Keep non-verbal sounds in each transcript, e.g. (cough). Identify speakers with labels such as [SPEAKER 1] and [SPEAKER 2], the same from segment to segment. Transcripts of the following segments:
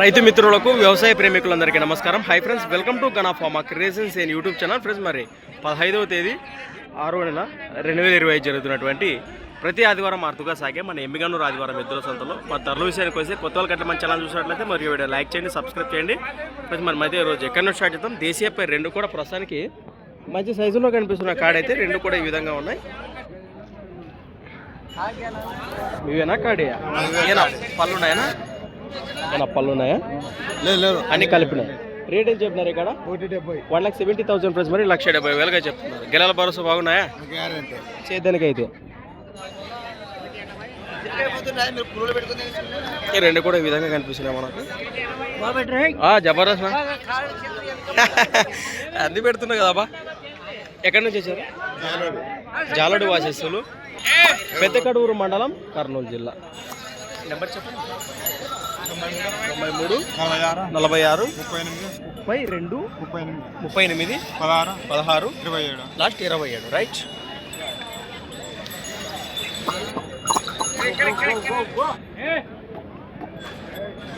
[SPEAKER 1] రైతు మిత్రులకు వ్యవసాయ ప్రేమికులందరికీ నమస్కారం. Hi friends welcome to Gana farmer creations and YouTube channel friends మరి పదహైదవ తేదీ ఆరో నెల రెండు వేల ఇరవై ఐదు జరుగుతున్నటువంటి ప్రతి ఆదివారం అరుదుగా సాగే మన ఎమ్మిగనూరు ఆదివారం ఎద్దుల సంతలో మా ధరల విషయానికి వస్తే కొత్త వాళ్ళ కంటే మన ఛానల్ చూసినట్లయితే మరియు వీడియో లైక్ చేయండి సబ్స్క్రైబ్ చేయండి. ప్రతి మన మధ్య రోజు ఎక్కడి నుంచి స్టార్ట్ చేద్దాం? దేశీయపై రెండు కూడా ప్రస్తుతానికి మంచి సైజులో కనిపిస్తున్న కాడ అయితే రెండు కూడా ఈ విధంగా ఉన్నాయి. ఇవేనా కాడియా? ఏనా? పళ్ళు ఉన్నాయనా ఏనా పళ్ళు ఉన్నాయా
[SPEAKER 2] లేదు లేదు.
[SPEAKER 1] అన్ని కలిపినాయి. రేట్ ఏం చెప్పినారు ఇక్కడ? One lakh seventy thousand price మరి లక్ష డెబ్బై వేలుగా చెప్తున్నారు. గెలల భరోసా బాగున్నాయా?
[SPEAKER 2] గ్యారంటీ.
[SPEAKER 1] చేద్దానికి అయితే రెండు కూడా ఈ విధంగా కనిపిస్తున్నాయి మనకు. ఆ, జబర్దస్త్? (laughs) అన్ని పెడుతున్నావు కదా బా. ఎక్కడి నుంచి వచ్చారు? జాలడు వాసేస్తులు. పెద్ద కడూరు మండలం కర్నూలు జిల్లా. నెంబర్ చెప్పండి. తొంభై మూడు
[SPEAKER 2] నలభై ఆరు
[SPEAKER 1] నలభై ఆరు
[SPEAKER 2] ముప్పై ఎనిమిది
[SPEAKER 1] ముప్పై రెండు
[SPEAKER 2] ముప్పై ఎనిమిది
[SPEAKER 1] ముప్పై ఎనిమిది
[SPEAKER 2] పదహారు
[SPEAKER 1] పదహారు
[SPEAKER 2] ఇరవై ఏడు.
[SPEAKER 1] లాస్ట్ ఇరవై ఏడు రైట్.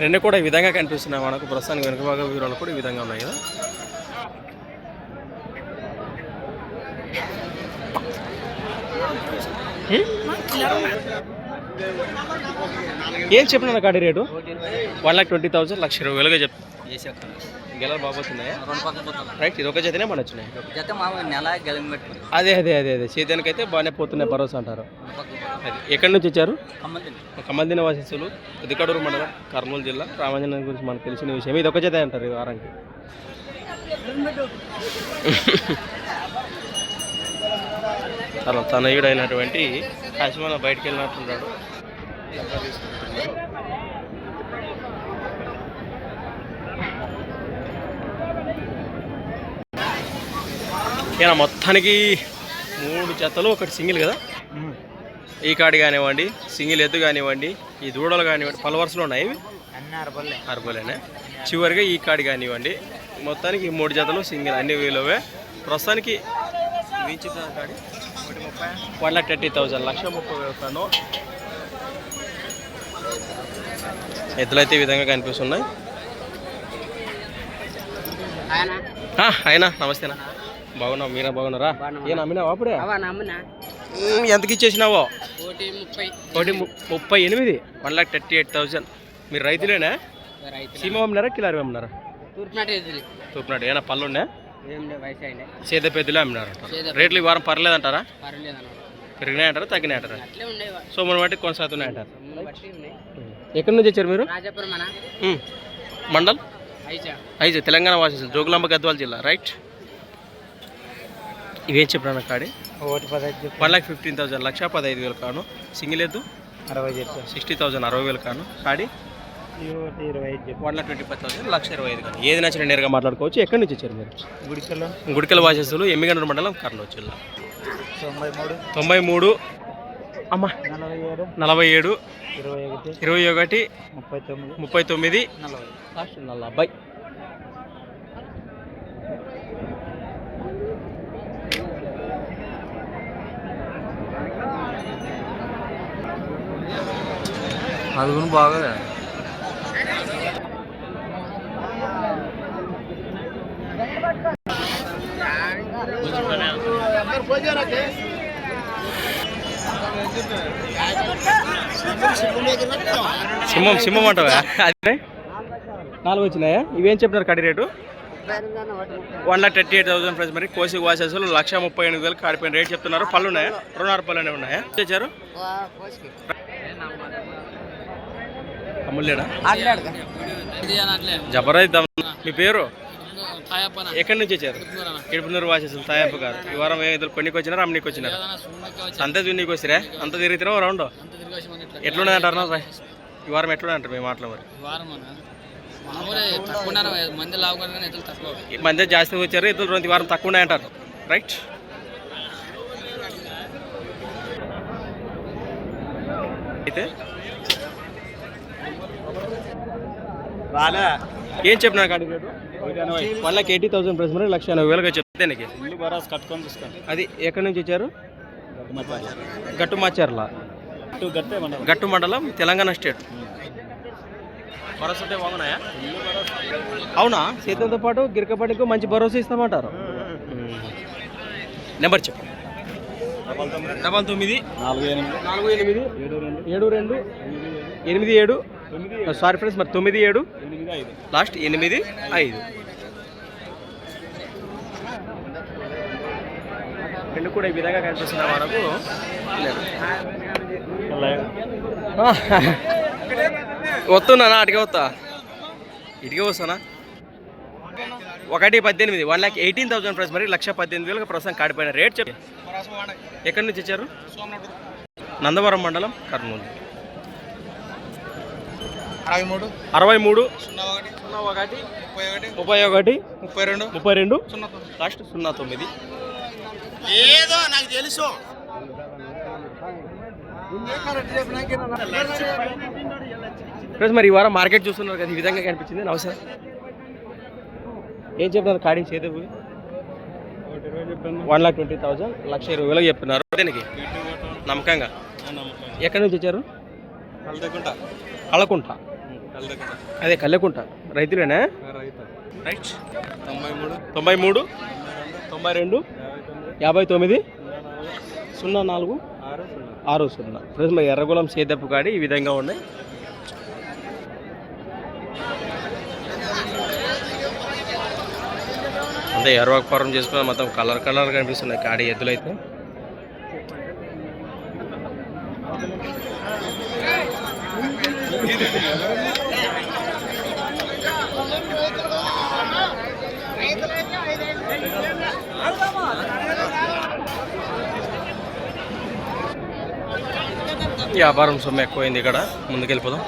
[SPEAKER 1] రెండు కూడా ఈ విధంగా కనిపిస్తున్నాయి మనకు. ప్రస్తుతానికి వెనుక భాగం వివరాలు కూడా ఈ విధంగా ఉన్నాయి కదా. ఏం చెప్పిన కాడి rate? One lakh twenty thousand లక్ష ఇరవై వేలుగా చెప్ గెలలు బాబోతున్నాయా రైట్ ఇది ఒక జతనే మన వచ్చినాయి. అదే అదే అదే అదే. సీతానికి అయితే బాగానే పోతున్నాయి భరోసా అంటారు. అది ఎక్కడి నుంచి వచ్చారు? కమ్మదిన వాసిస్తులు పెద్దకడూరు మండలం కర్నూలు జిల్లా. రామాంజనం గురించి మనకు తెలిసిన విషయం. ఇది ఒక జత అంటారు ఈ వారానికి. (laughs) తన తనయుడు అయినటువంటి కాశీమాన బయటికి వెళ్ళినట్టున్నాడు ఈయన మొత్తానికి మూడు జతలు ఒకటి సింగిల్ కదా? ఈ కాడి కానివ్వండి సింగిల్ ఎద్దు కానివ్వండి ఈ దూడలు కానివ్వండి పలవరుసలు ఉన్నాయి అరబోలేనే చివరిగా ఈ కాడి కానివ్వండి మొత్తానికి మూడు జతలు సింగిల్ అన్ని వీలువే ప్రస్తుతానికి వీచి కాడి వన్ లాక్ థర్టీ థౌజండ్ లక్ష ముప్పై వేలు కను ఎద్దులు అయితే ఈ విధంగా కనిపిస్తున్నాయి. అయినా నమస్తేనా. బాగున్నావు మీరా బాగున్నారా? ఏం అమ్మినావా అప్పుడే? ఎంతకి ఇచ్చేసినావో?
[SPEAKER 3] ఒకటి ముప్పై.
[SPEAKER 1] ముప్పై ఎనిమిది. One lakh thirty eight thousand మీరు రైతులేనా? సీమ అమ్మినారా కిలారి అమ్మినారా
[SPEAKER 3] తూర్పునాటి
[SPEAKER 1] చూపినాడు ఏమైనా పళ్ళు ఉన్నాయా సేద పెద్దలే అమ్మినారు. రేట్లు ఈ వారం పర్లేదంటారా? పెరిగినాయంటారా తగ్గినాయంటారా?
[SPEAKER 3] అట్లే ఉండేవా
[SPEAKER 1] సో మన బట్టి కొనసాగుతున్నాయంటారు
[SPEAKER 3] బట్టి ఉన్నాయి.
[SPEAKER 1] ఎక్కడి నుంచి వచ్చారు మీరు. మండల్?
[SPEAKER 3] ఐజా.
[SPEAKER 1] అయితే తెలంగాణ వాసి జోగులాంబ గద్వాల జిల్లా రైట్? ఇవేం చెప్పినా కాడి
[SPEAKER 3] ఒకటి పదహైదు
[SPEAKER 1] వన్ లాక్ ఫిఫ్టీన్ థౌసండ్ లక్ష పదహైదు వేలు కాను. సింగిల్ ఎద్దు
[SPEAKER 3] అరవై
[SPEAKER 1] సిక్స్టీ థౌసండ్ అరవై వేలు కాను. కాడి one lakh twenty five thousand లక్ష ఇరవై ఐదు కానీ ఏది నచ్చిన నేరుగా మాట్లాడుకోవచ్చు. ఎక్కడి నుంచి వచ్చారు మీరు?
[SPEAKER 3] గుడికల్లో
[SPEAKER 1] గుడికల వాసస్సులు ఎమ్మిగండ్ర మండలం కర్నూలు జిల్లా
[SPEAKER 3] తొంభై మూడు.
[SPEAKER 1] తొంభై మూడు. అమ్మా.
[SPEAKER 3] నలభై ఏడు.
[SPEAKER 1] నలభై ఏడు.
[SPEAKER 3] ఇరవై ఒకటి.
[SPEAKER 1] ఇరవై ఒకటి.
[SPEAKER 3] ముప్పై తొమ్మిది.
[SPEAKER 1] ముప్పై తొమ్మిది.
[SPEAKER 3] నలభై.
[SPEAKER 1] లాస్ట్ నలభై
[SPEAKER 3] అది కూడా బాగా
[SPEAKER 1] సింహం సింహం అంటావా? అదే నాలుగు వచ్చినాయా ఇవేం చెప్పినారు కడి rate? One lakh thirty eight thousand price మరి కోసి వాసేసులు లక్ష ముప్పై ఎనిమిది వేలు కాడిపోయిన రేట్ చెప్తున్నారు. పళ్ళు ఉన్నాయా రెండున్నర పళ్ళు అనేవి ఉన్నాయా? తెచ్చారు? అమ్ములేడా? జబర్దస్త్. మీ పేరు? ఎక్కడి నుంచి వచ్చారు? కిడుపునూరు వాసేసులు తాయప్ప గారు. ఈ వారం ఏ ఇద్దరు కొన్నికి వచ్చినారు అమ్మనికి వచ్చినారు? అంతే దున్నికి వచ్చిరా అంత తిరుగుతున్నావు రౌండ్? ఎట్లున్నది అంటారు నా ఈ వారం ఎట్లున్నది అంటారు మీ మాటలు మరి?
[SPEAKER 3] మంది తక్కువ.
[SPEAKER 1] జాస్తి వచ్చారు ఇద్దరు రెండు వారం తక్కువ ఉన్నాయంటారు. రైట్ అయితే?
[SPEAKER 2] రాలే
[SPEAKER 1] ఏం చెప్పినా కాడి rate one lakh eighty thousand price మరి లక్ష ఎనభై వేలుగా చెప్తే నీకు
[SPEAKER 2] ఇల్లు బరాస్ కట్టుకొని తీసుకోండి
[SPEAKER 1] అది ఎక్కడి నుంచి వచ్చారు? గట్టు మాచర్ల
[SPEAKER 2] ఇటు గట్టే
[SPEAKER 1] మండలం. తెలంగాణ స్టేట్. భరోసా బాగున్నాయా? అవునా? సీతంతో పాటు గిరకపాటికి మంచి భరోసా ఇస్తామంటారు. నెంబర్ చెప్పు. డబల్ తొమ్మిది.
[SPEAKER 2] నాలుగు ఎనిమిది. ఏడు రెండు.
[SPEAKER 1] ఎనిమిది ఏడు. సారీ ఫ్రెండ్స్ మరి తొమ్మిది ఏడు.
[SPEAKER 2] ఎనిమిది ఐదు.
[SPEAKER 1] లాస్ట్ ఎనిమిది ఐదు. రెండు కూడా ఈ విధంగా కనిపిస్తున్న మనకు వస్తున్నా అటుకే వస్తా. ఇటుకే వస్తానా? ఒకటి పద్దెనిమిది one lakh eighteen thousand price మరి లక్ష పద్దెనిమిది వేలకు ప్రస్తుతం కాడిపోయిన రేట్ చెప్పి. ఎక్కడి నుంచి వచ్చారు? నందవరం మండలం కర్నూలు.
[SPEAKER 2] అరవై మూడు. ముప్పై ఒకటి.
[SPEAKER 1] ముప్పై ఒకటి.
[SPEAKER 2] ముప్పై రెండు.
[SPEAKER 1] ముప్పై రెండు.
[SPEAKER 2] సున్నా
[SPEAKER 1] లాస్ట్ సున్నా తొమ్మిది.
[SPEAKER 2] ఏదో నాకు తెలుసు.
[SPEAKER 1] ఫ్రెండ్స్ మరి ఈ వారం మార్కెట్ చూస్తున్నారు కదా ఈ విధంగా కనిపించింది. నమస్తే ఏం చెప్తున్నారు? కాడి చేతి వన్ లాక్ ట్వంటీ థౌసండ్ లక్ష ఇరవై వేలకు చెప్తున్నారు. దీనికి? నమ్మకంగా? ఎక్కడి నుంచి వచ్చారు? కళ్ళకుంట. అదే కళ్ళకుంట. రైతులేనా? రైట్.
[SPEAKER 2] తొంభై మూడు.
[SPEAKER 1] తొంభై రెండు. యాభై తొమ్మిది.
[SPEAKER 2] సున్నా
[SPEAKER 1] సున్నా నాలుగు.
[SPEAKER 2] ఆరు సున్నా
[SPEAKER 1] ఆరు సున్నా ఫ్రెండ్స్ మరి ఎర్రగొలం సేదప్పు కాడి ఈ విధంగా ఉన్నాయి అంటే ఎర్రవాకపురం చేసుకున్న మొత్తం కలర్ కలర్ కనిపిస్తున్నాయి కాడి ఎద్దులు అయితే. వ్యాపారం సొమ్ము ఎక్కువైంది ఇక్కడ. ముందుకెళ్ళిపోదాం.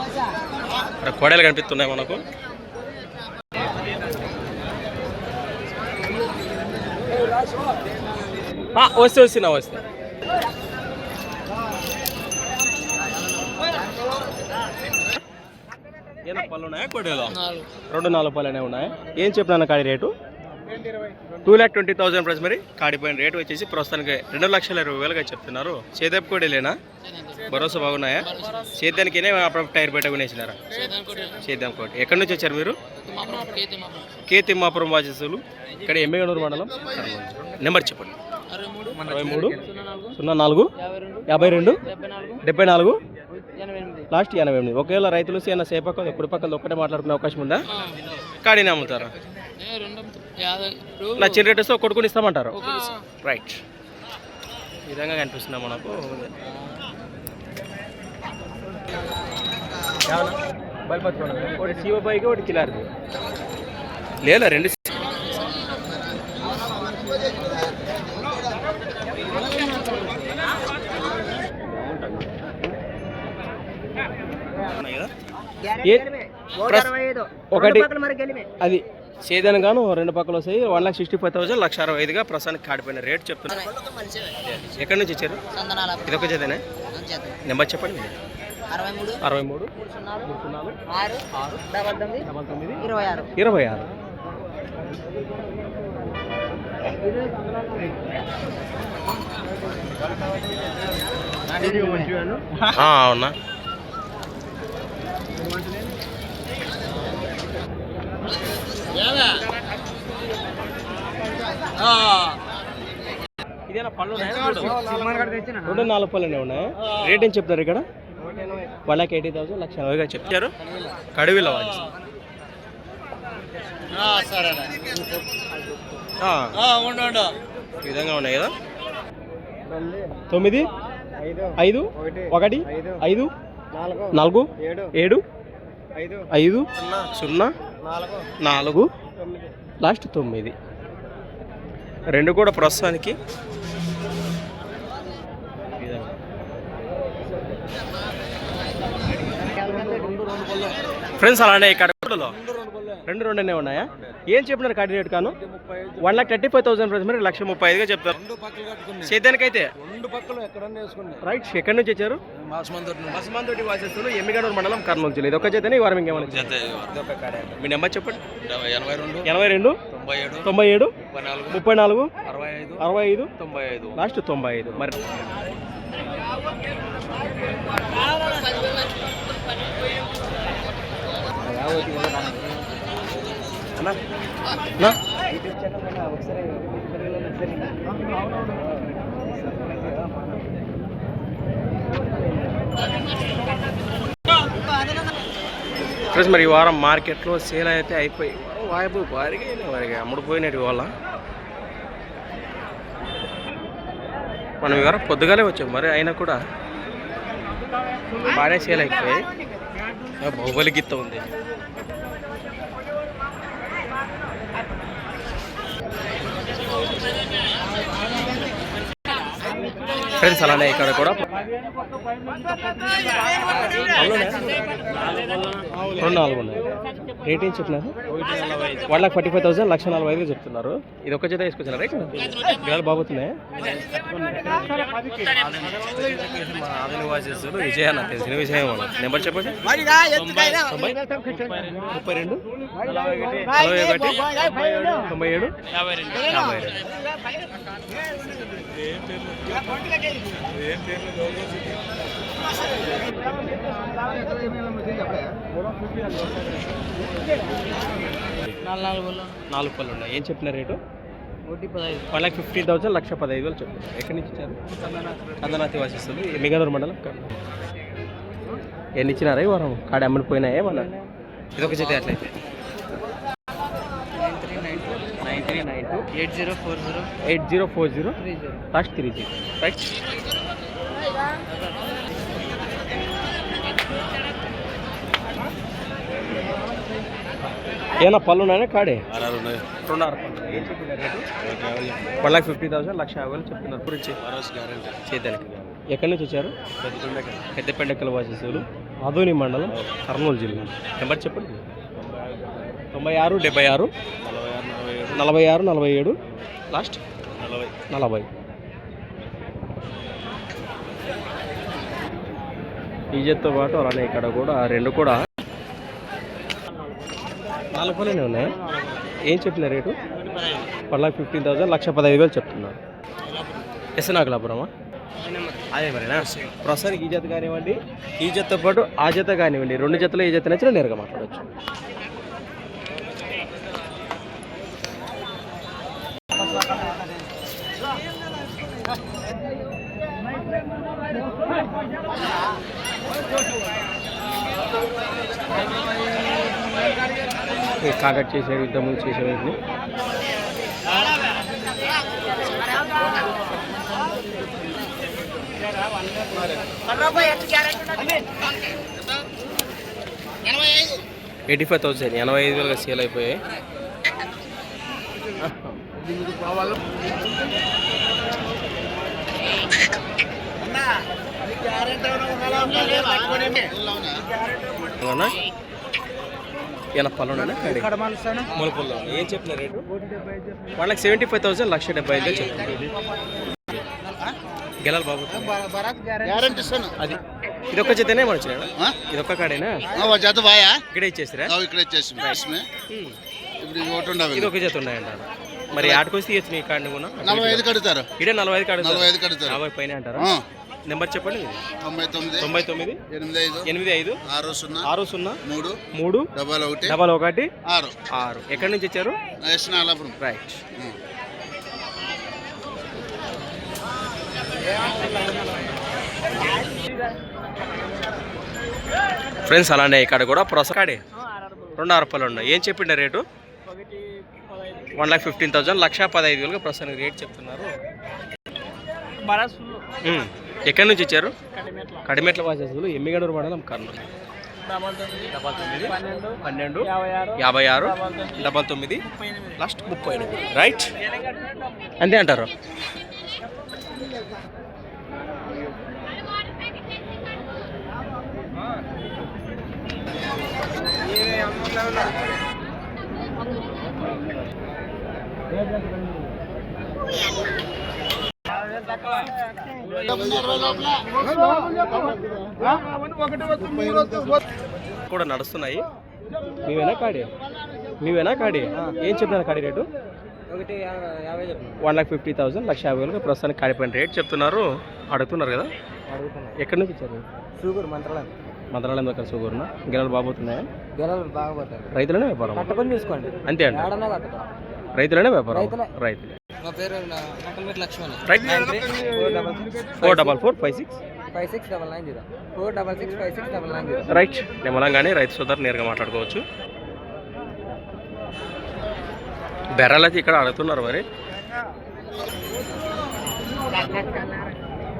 [SPEAKER 1] ఇక్కడ కోడలు కనిపిస్తున్నాయి మనకు. ఆ, వస్తే వస్తున్నా వస్తే. ఏదో పళ్ళు ఉన్నాయా కోడేలో? రెండు నాలుగు పళ్ళనే ఉన్నాయా. ఏం చెప్పినా కాడి rate? Two lakh twenty thousand price మరి కాడిపోయిన రేటు వచ్చేసి ప్రస్తుతానికి రెండు లక్షల ఇరవై వేలుగా చెప్తున్నారు. చేదపు లేనా భరోసా బాగున్నాయా? సేద్యానికినే అప్పుడు టైర్ బయట కొనేసినారా? సేద్యం కోటి. ఎక్కడి నుంచి వచ్చారు మీరు? కే తిమ్మాపురం వాచసులు ఇక్కడ ఎమ్మెగనూరు మండలం. నెంబర్ చెప్పండి.
[SPEAKER 3] అరవై మూడు సున్నా నాలుగు యాభై రెండు డెబ్బై నాలుగు
[SPEAKER 1] లాస్ట్ ఎనభై ఎనిమిది. ఒకవేళ రైతులు సేన సేపక్కలు ఎప్పుడు పక్కల ఒక్కటే మాట్లాడుకునే అవకాశం ఉందా? కాడిని అమ్ముతారా? నచ్చిన రేట్ వస్తే కొట్టుకుని ఇస్తామంటారు. రైట్ ఈ విధంగా కనిపిస్తుందా మనకు. ఒకటి శివబాయికి ఒకటి కిలారిది. లేదా రెండు ఒకటి అది సేదన్ గాను రెండు పక్కలు వస్తాయి. One lakh sixty five thousand లక్ష అరవై ఐదుగా ప్రస్తుతానికి కాడిపోయిన రేట్ చెప్తున్నారు ఎక్కడి నుంచి వచ్చారు? ఇది ఒక చేతనే నెంబర్ చెప్పండి
[SPEAKER 4] అరవై మూడు. ఇరవై ఆరు.
[SPEAKER 1] ఇరవై ఆరు. (laughs) ఆ, అవునా? ఇదేనా పళ్ళు రెండు నాలుగు పళ్ళనే ఉన్నాయా రేట్ ఏం చెప్తారు ఇక్కడ వన్ లాక్ ఎయిటీ థౌసండ్ లక్ష ఎనభైగా చెప్తారు కడివిల ఈ విధంగా ఉన్నాయి. కదా తొమ్మిది ఐదు ఒకటి ఐదు నాలుగు ఏడు ఐదు సున్నా నాలుగు. లాస్ట్ తొమ్మిది. రెండు కూడా ప్రస్తుతానికి. ఫ్రెండ్స్ అలానే ఇక్కడ రెండు రెండునే ఉన్నాయా? ఏం చెప్పినారు కాడి రేట్ కాను? One lakh thirty five thousand price మరి లక్ష ముప్పై ఐదుగా చెప్తారు.
[SPEAKER 2] రెండు పక్కలు కట్టుకుని
[SPEAKER 1] సేద్యానికి అయితే
[SPEAKER 2] రెండు పక్కలు ఎక్కడన్నా వేసుకుని
[SPEAKER 1] రైట్ ఎక్కడి నుంచి వచ్చారు?
[SPEAKER 2] మాసమంతో
[SPEAKER 1] బసమాన్ తోటి వాసేస్తున్నారు. ఎమ్మిగడూరు మండలం కర్నూలు జిల్లా. ఇది ఒక చేతనే? ఈ వారం ఇంకేమైనా మీ నెంబర్ చెప్పండి.
[SPEAKER 2] ఎనభై రెండు
[SPEAKER 1] ఎనభై రెండు
[SPEAKER 2] తొంభై ఏడు
[SPEAKER 1] తొంభై ఏడు
[SPEAKER 2] ముప్పై నాలుగు
[SPEAKER 1] ముప్పై నాలుగు
[SPEAKER 2] అరవై ఐదు
[SPEAKER 1] అరవై ఐదు
[SPEAKER 2] తొంభై ఐదు.
[SPEAKER 1] లాస్ట్ తొంభై ఐదు. మరి? ఫ్రెండ్స్ మరి ఈ వారం మార్కెట్లో సేల్ అయితే అయిపోయి వాయిపోయి బారిగా అయినాయి వారికి అమ్ముడుపోయినట్టు వాళ్ళ మనం ఇవాళ పొద్దుగానే వచ్చాం మరి అయినా కూడా బాగానే సేల్ అయిపోయాయి. ఆ బాహుబలి గీత ఉంది. ఫ్రెండ్స్ అలానే ఇక్కడ కూడా. రెండు నాలుగు ఉన్నాయి. రేట్ ఏం చెప్పినారు? One lakh forty five thousand లక్ష నలభై ఐదు చెప్తున్నారు. ఇది ఒక్క చేత వేసుకొచ్చినారా ఇక్కడ పిల్లలు బాగుతున్నాయి విజయ నాకు తెలిసిన విషయం వాళ్ళ నెంబర్ చెప్పండి ముప్పై రెండు. నలభై ఒకటి. తొంభై ఏడు.
[SPEAKER 3] యాభై రెండు. నాలుగు
[SPEAKER 1] పళ్ళు ఉన్నాయి. ఏం చెప్పిన rate? One lakh fifteen thousand లక్ష పదహైదు వేలు చెప్తున్నారు ఎక్కడి నుంచి ఇచ్చారు కందనాతి వాసిస్తుంది. మిగనూరు మండలం ఎన్ని ఇచ్చినారా ఈ వారం? కాడ అమ్మడి పోయినాయే మన ఇదొక చేతి అట్లయితే
[SPEAKER 3] nine three nine two
[SPEAKER 1] nine three nine two
[SPEAKER 3] eight zero four zero
[SPEAKER 1] eight zero four zero
[SPEAKER 3] three zero
[SPEAKER 1] last three zero right. ఏనా పళ్ళు ఉన్నాయా కాడే? రెండున్నర పళ్ళు వన్ ఫిఫ్టీ థౌసండ్ లక్ష యాభై చెప్తున్నారు. గురించి చేద్దానికి ఎక్కడి నుంచి వచ్చారు? పెద్దపెండకల వాసేసులు ఆదోని మండలం కర్నూలు జిల్లా. నెంబర్ చెప్పండి. తొంభై ఆరు డెబ్బై ఆరు నలభై ఆరు నలభై ఏడు. లాస్ట్ నలభై. ఈజత్తో పాటు అలానే ఇక్కడ కూడా రెండు కూడా. నాలుగు ఉన్నాయి. ఏం చెప్పిన rate? One lakh fifteen thousand లక్ష పదహైదు వేలు చెప్తున్నారు. ఎస్ నాగలాపురమా? అదే మరినా? ప్రస్తుతానికి ఈ జత కానివ్వండి ఈ జతతో పాటు ఆ జత కానివ్వండి రెండు జతలు ఏ జత నచ్చినా నేరుగా మాట్లాడవచ్చు కాకట్ చేసేవి ఇంతకుముందు చేసేవి ఎయిటీ ఫైవ్ థౌసండ్ ఎనభై ఐదు వేలుగా సేల్ అయిపోయాయి. అవునా ఏం చెప్పిన రేటు? సెవెంటీ ఫైవ్ థౌసండ్ లక్ష డెబ్బై ఐదు చెప్తున్నారు గెలాలి బాబు. అది. ఇదొక్క చేతనే మన వచ్చినా ఇదొక్క కాడేనా?
[SPEAKER 2] జత బాయా
[SPEAKER 1] ఇక్కడే ఇచ్చేసిరా?
[SPEAKER 2] ఇక్కడ ఇచ్చేసి ఇప్పుడు ఇవి ఒకటి ఉండవు
[SPEAKER 1] ఇది ఒక చేత ఉన్నాయంట. మరి ఆటకొస్తే తీయచ్చు నీ కాడిని కూడా?
[SPEAKER 2] నలభై ఐదు కడతారు.
[SPEAKER 1] ఇడే నలభై ఐదు
[SPEAKER 2] నలభై ఐదు కడతారు.
[SPEAKER 1] యాభై పైన అంటారా? నెంబర్ చెప్పండి.
[SPEAKER 2] తొంభై తొమ్మిది
[SPEAKER 1] తొంభై తొమ్మిది
[SPEAKER 2] ఎనిమిది ఐదు
[SPEAKER 1] ఎనిమిది ఐదు
[SPEAKER 2] ఆరు సున్నా
[SPEAKER 1] ఆరు సున్నా
[SPEAKER 2] మూడు
[SPEAKER 1] మూడు
[SPEAKER 2] డబల్ ఒకటి
[SPEAKER 1] డబల్ ఒకటి
[SPEAKER 2] ఆరు.
[SPEAKER 1] ఆరు. ఎక్కడి నుంచి ఇచ్చారు
[SPEAKER 2] నాలాపురం.
[SPEAKER 1] రైట్. ఫ్రెండ్స్ అలానే ఇక్కడ కూడా ప్రొసకాడే రెండు అరపలు ఉన్నాయి. ఏం చెప్పిండే rate? One lakh fifteen thousand లక్ష పదహైదు వేలుగా ప్రస్తుతానికి రేట్ చెప్తున్నారు. ఎక్కడి నుంచి ఇచ్చారు?
[SPEAKER 3] కడిమెట్ల.
[SPEAKER 1] వాసేసులు ఎమ్మిగడూరు మండలం కర్నూలు.
[SPEAKER 3] డబల్ తొమ్మిది పన్నెండు యాభై ఆరు డబల్ తొమ్మిది
[SPEAKER 1] లాస్ట్ ముప్పై ఎనిమిది. రైట్ అంతే అంటారు. కూడా నడుస్తున్నాయి. మీవేనా కాడి? మీవేనా కాడి? ఏం చెప్పినారు కాడి రేటు?
[SPEAKER 3] ఒకటి
[SPEAKER 1] వన్ లాక్ ఫిఫ్టీ థౌసండ్ లక్ష యాభై వేలుగా ప్రస్తుతానికి కాడిపోయిన రేట్ చెప్తున్నారు. అడుగుతున్నారు కదా? ఎక్కడి నుంచి ఇచ్చారు
[SPEAKER 3] షుగర్ మంత్రాలయం.
[SPEAKER 1] మంత్రాలయం దగ్గర సుగూరున? గిన్నెలు బాగుతున్నాయా
[SPEAKER 3] గెలలు బాగా పోతారు
[SPEAKER 1] రైతులనే వ్యాపారం?
[SPEAKER 3] చూసుకోండి.
[SPEAKER 1] అంతే
[SPEAKER 3] కట్టుకో
[SPEAKER 1] రైతులనే వ్యాపారం.
[SPEAKER 3] రైతులే.
[SPEAKER 1] రైతులే.
[SPEAKER 3] మా పేరు Nakkalameti Laxman.
[SPEAKER 1] Right
[SPEAKER 3] four double
[SPEAKER 1] four five six
[SPEAKER 3] five six double nine zero four double six five six double nine zero
[SPEAKER 1] right నిమ్మలంగానే రైతు సోదరు నేరుగా మాట్లాడుకోవచ్చు. బెర్రలు అయితే ఇక్కడ అడుగుతున్నారు మరి.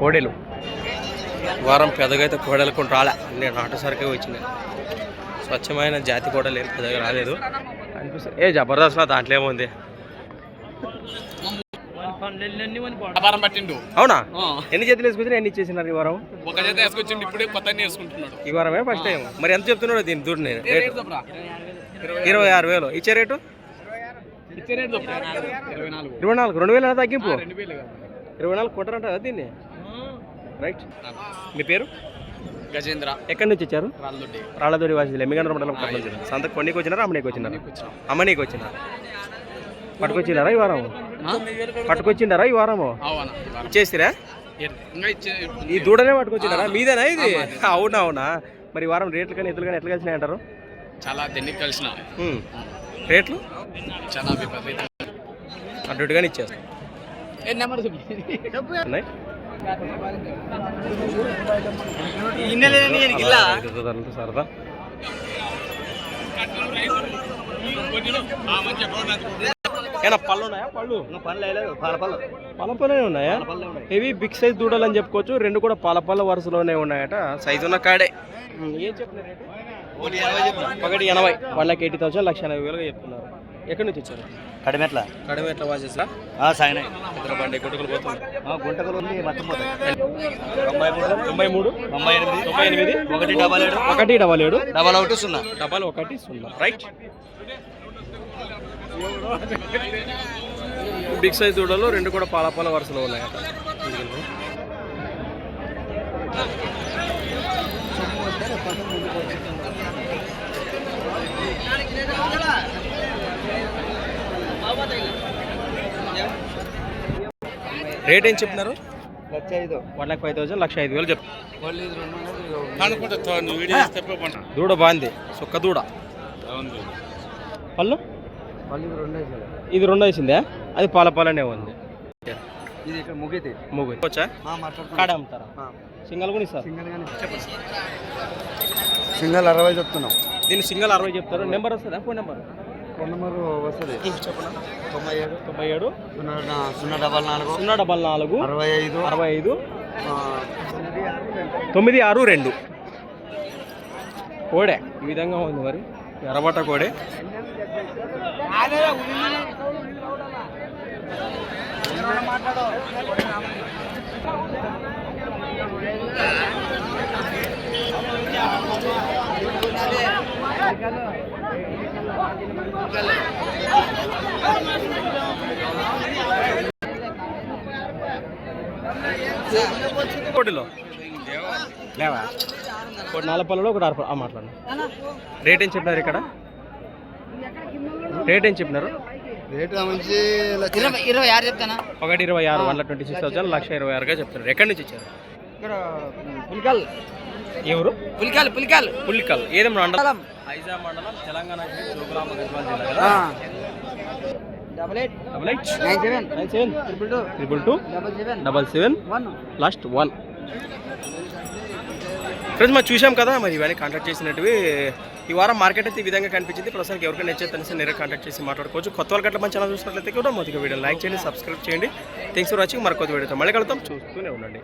[SPEAKER 1] కోడెలు. వారం పెద్దగా అయితే కోడెలు కొన్ని రాలే. నేను నాటు సరికే వచ్చినాయి స్వచ్ఛమైన జాతి కోడలు ఏం పెద్దగా రాలేదు. అనిపిస్తుంది. ఏ జబర్దస్త్ దాంట్లో ఏముంది?
[SPEAKER 5] వ్యాపారం పట్టిండు.
[SPEAKER 1] అవునా? ఎన్ని చేతులు వేసుకొచ్చినా ఎన్ని ఇచ్చేసినారు ఈ వారం?
[SPEAKER 5] ఒక జత వేసుకొచ్చిండు ఇప్పుడే కొత్త నేర్చుకుంటున్నాడు
[SPEAKER 1] ఈ వారమే ఫస్ట్ టైం మరి ఎంత చెప్తున్నాడు దీని దూరం నేను? ఇరవై ఆరు వేలు. ఇచ్చే రేటు.
[SPEAKER 5] ఇరవై నాలుగు.
[SPEAKER 1] రెండు వేల తగ్గింపు. ఇరవై నాలుగు కొట్టరంట దీన్ని? రైట్ మీ పేరు?
[SPEAKER 5] గజేంద్ర.
[SPEAKER 1] ఎక్కడి నుంచి వచ్చారు?
[SPEAKER 5] రాళ్ళదొడ్డి.
[SPEAKER 1] రాళ్ళదొడి వాసి ఎమ్మిగండ్ర మండలం సంత కొన్నికి వచ్చినారా? అమ్మనీకి వచ్చినారా? అమ్మనీకి వచ్చినారా? పట్టుకొచ్చినారా ఈ వారం? పట్టుకొచ్చిండారా ఈ వారము
[SPEAKER 5] అవునా.
[SPEAKER 1] ఇచ్చేసిరా ఈ దూడనే పట్టుకొచ్చినారా మీదేనా ఇది? అవునా అవునా. మరి ఈ వారం రేట్లు కానీ ఎత్తులు కానీ ఎట్లా కలిసినాయి అంటారు
[SPEAKER 5] చాలా దెన్నికి కలిసిన.
[SPEAKER 1] రేట్లు?
[SPEAKER 5] చాలా
[SPEAKER 1] అడ్డుగానే ఇచ్చేస్తాం.
[SPEAKER 5] ఏ నెంబర్
[SPEAKER 1] ఏనా పళ్ళు ఉన్నాయా? పళ్ళు? పాల పళ్ళే. ఉన్నాయా? ఇవి బిగ్ సైజ్ దూడలు అని చెప్పుకోవచ్చు రెండు కూడా పాల పళ్ళ వరుసలోనే ఉన్నాయట. సైజు ఉన్న కాడే. ఏం చెప్పిన రేటు? ఒకటి ఎనభై వన్ లాక్ ఎయిటీ థౌసండ్ లక్ష ఎనభై వేలుగా చెప్తున్నారు. ఎక్కడి నుంచి వచ్చారు?
[SPEAKER 6] కడిమెట్ల.
[SPEAKER 1] కడమెట్ల వాసేసా
[SPEAKER 6] సాయినాయ్
[SPEAKER 1] బండి గుంటకులు పోతుంది.
[SPEAKER 6] గుంటకలు ఉంది మొత్తం పోతాయి.
[SPEAKER 1] తొంభై మూడు?
[SPEAKER 6] తొంభై ఎనిమిది.
[SPEAKER 1] తొంభై ఎనిమిది?
[SPEAKER 6] ఒకటి డబల్ ఏడు.
[SPEAKER 1] ఒకటి డబల్ ఏడు.
[SPEAKER 6] డబల్ ఒకటి సున్నా.
[SPEAKER 1] డబల్ ఒకటి సున్నా. రైట్. బిగ్ సైజ్ దూడలు రెండు కూడా పాల పాల వరుసలో ఉన్నాయట రేట్ ఏం చెప్పినారు?
[SPEAKER 3] లక్ష ఐదు
[SPEAKER 1] వన్ లాక్ ఫైవ్ థౌసండ్ లక్ష ఐదు వేలు
[SPEAKER 5] పంట
[SPEAKER 1] దూడ బాగుంది. సుక్క దూడ. పళ్ళు?
[SPEAKER 3] ఇది రెండు
[SPEAKER 1] వేసిందే అది పాల పాలనే ఉంది.
[SPEAKER 3] ఇది ఇక్కడ ముగితే
[SPEAKER 1] ముగ్గు వచ్చా? కాడ అమ్ముతారా? సింగల్ కూడా ఇస్తారు?
[SPEAKER 3] సింగల్ అరవై చెప్తున్నాం.
[SPEAKER 1] దీన్ని సింగల్ అరవై చెప్తారు. నెంబర్ వస్తుందా? Phone number?
[SPEAKER 3] ఫోన్ నెంబర్ వస్తుంది.
[SPEAKER 1] చెప్పనా?
[SPEAKER 3] తొంభై ఏడు.
[SPEAKER 1] తొంభై ఏడు.
[SPEAKER 3] సున్నా డబల్ నాలుగు.
[SPEAKER 1] సున్నా డబల్ నాలుగు.
[SPEAKER 3] అరవై ఐదు.
[SPEAKER 1] అరవై ఐదు.
[SPEAKER 3] ఆ, తొమ్మిది ఆరు రెండు.
[SPEAKER 1] తొమ్మిది ఆరు రెండు. కోడే ఈ విధంగా ఉంది మరి. ఎర్రబట్ట కోడి కోటిలో లేవా? ఒకటి నాలుగు పళ్ళలో ఒకటి. ఆ, మాట్లాడండి. రేట్ ఏం చెప్పినారు ఇక్కడ? రేట్ ఏం చెప్పినారు?
[SPEAKER 2] రేటు మంచి లక్ష.
[SPEAKER 4] ఇరవై ఇరవై ఆరు చెప్తానా?
[SPEAKER 1] ఒకటి ఇరవై ఆరు వన్ ట్వంటీ సిక్స్ థౌసండ్ లక్ష ఇరవై ఆరుగా చెప్తున్నారు. ఎక్కడి నుంచి ఇచ్చారు
[SPEAKER 3] ఇక్కడ పులికల్.
[SPEAKER 1] ఎవరు
[SPEAKER 4] పులికాలు పులికాలు.
[SPEAKER 1] పుల్లికల్ ఏదో మండలం. ఐజా మండలం తెలంగాణ జోగులాంబ జిల్లా
[SPEAKER 3] double eight
[SPEAKER 1] double eight
[SPEAKER 3] nine seven
[SPEAKER 1] nine seven
[SPEAKER 3] triple two
[SPEAKER 1] triple two
[SPEAKER 3] double seven
[SPEAKER 1] double seven
[SPEAKER 3] one
[SPEAKER 1] last one friends మనం చూసాం కదా మరి ఇవన్నీ కాంటాక్ట్ చేసినట్టువి. ఈ వారం మార్కెట్ అయితే ఈ విధంగా కనిపించింది. ప్రస్తుతానికి ఎవరికైనా నచ్చే తెలిసి నేరే కాంటాక్ట్ చేసి మాట్లాడుకోవచ్చు. కొత్త వాళ్ళ గట్ల మంచి ఛానల్ చూసినట్లయితే కూడా మొదటి వీడియో లైక్ చేయండి సబ్స్క్రైబ్ చేయండి. థ్యాంక్స్ ఫర్ వాచింగ్ మరొక వీడియోతో మళ్ళీ కలుద్దాం. చూస్తూనే ఉండండి.